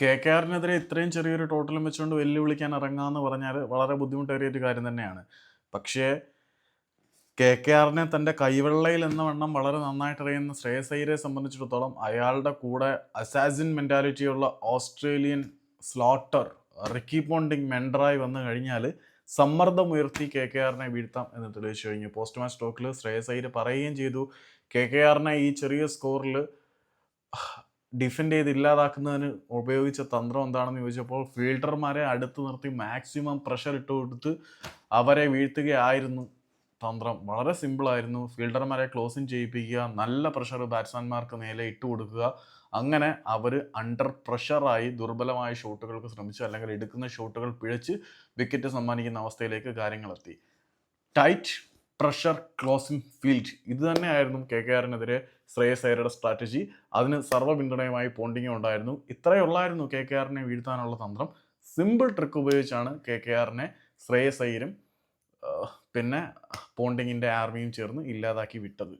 K K ആറിനെതിരെ ഇത്രയും ചെറിയൊരു ടോട്ടലും വെച്ചുകൊണ്ട് വെല്ലുവിളിക്കാൻ ഇറങ്ങാന്ന് പറഞ്ഞാൽ വളരെ ബുദ്ധിമുട്ടേറിയ ഒരു കാര്യം തന്നെയാണ്. പക്ഷേ കെ കെ ആറിനെ തന്റെ കൈവെള്ളയിൽ എന്ന വണ്ണം വളരെ നന്നായിട്ട് അറിയുന്ന ശ്രേയസ് സംബന്ധിച്ചിടത്തോളം അയാളുടെ കൂടെ അസാസിൻ മെന്റാലിറ്റിയുള്ള ഓസ്ട്രേലിയൻ സ്ലോട്ടർ റിക്കി പോണ്ടിങ് മെൻഡറായി വന്നു കഴിഞ്ഞാൽ സമ്മർദ്ദം ഉയർത്തി കെ കെ ആറിനെ വീഴ്ത്താം എന്ന് തെളിയിച്ചു കഴിഞ്ഞു. പോസ്റ്റ് മാച്ച് ടോക്കിൽ ശ്രേയസ് പറയുകയും ചെയ്തു കെ കെ ആറിനെ ഈ ചെറിയ സ്കോറിൽ ഡിഫെൻഡ് ചെയ്ത് ഇല്ലാതാക്കുന്നതിന് ഉപയോഗിച്ച തന്ത്രം എന്താണെന്ന് ചോദിച്ചപ്പോൾ ഫീൽഡർമാരെ അടുത്ത് നിർത്തി മാക്സിമം പ്രഷർ ഇട്ട് കൊടുത്ത് അവരെ വീഴ്ത്തുകയായിരുന്നു തന്ത്രം. വളരെ സിമ്പിളായിരുന്നു ഫീൽഡർമാരെ ക്ലോസിങ് ചെയ്യിപ്പിക്കുക നല്ല പ്രഷർ ബാറ്റ്സ്മാൻമാർക്ക് നേരെ ഇട്ട് കൊടുക്കുക. അങ്ങനെ അവർ അണ്ടർ പ്രഷറായി ദുർബലമായ ഷോട്ടുകൾക്ക് ശ്രമിച്ചു അല്ലെങ്കിൽ എടുക്കുന്ന ഷോട്ടുകൾ പിഴച്ച് വിക്കറ്റ് സമ്മാനിക്കുന്ന അവസ്ഥയിലേക്ക് കാര്യങ്ങളെത്തി. Tight pressure closing field. ഇത് തന്നെയായിരുന്നു കെ കെ ആറിനെതിരെ ശ്രേയസ് അയ്യരുടെ സ്ട്രാറ്റജി അതിന് സർവ പിന്തുണയുമായി പോണ്ടിങ്ങും ഉണ്ടായിരുന്നു. ഇത്രയേ ഉള്ളായിരുന്നു കെ കെ ആറിനെ വീഴ്ത്താനുള്ള തന്ത്രം. സിമ്പിൾ ട്രിക്ക് ഉപയോഗിച്ചാണ് കെ കെ ആറിനെ ശ്രേയസ് അയ്യരും പിന്നെ പോണ്ടിങ്ങിന്റെ ആർമിയും ചേർന്ന് ഇല്ലാതാക്കി വിട്ടത്.